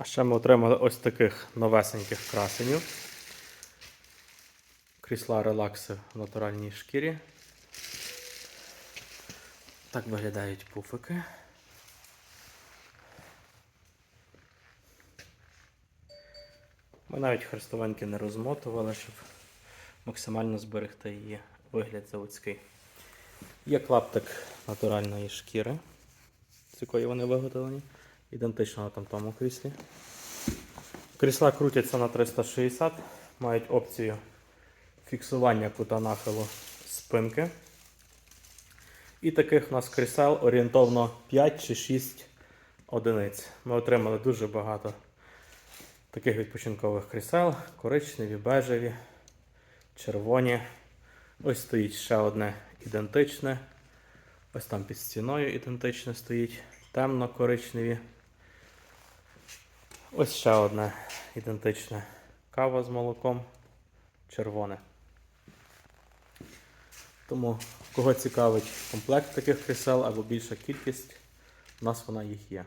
А ще ми отримали ось таких новесеньких красенів. Крісла релакси в натуральній шкірі. Так виглядають пуфики. Ми навіть хрестовинки не розмотували, щоб максимально зберегти її вигляд заводський. Є клаптик натуральної шкіри, з якої вони виготовлені, ідентично на тамтому кріслі. Крісла крутяться на 360, мають опцію фіксування кута нахилу спинки. І таких у нас крісел орієнтовно 5 чи 6 одиниць. Ми отримали дуже багато таких відпочинкових крісел: коричневі, бежеві, червоні. Ось стоїть ще одне ідентичне. Ось там під стіною ідентичне стоїть. Темно-коричневі. Ось ще одна ідентична Кава з молоком. Червоне. Тому, кого цікавить комплект таких крісел або більша кількість, у нас вона їх є.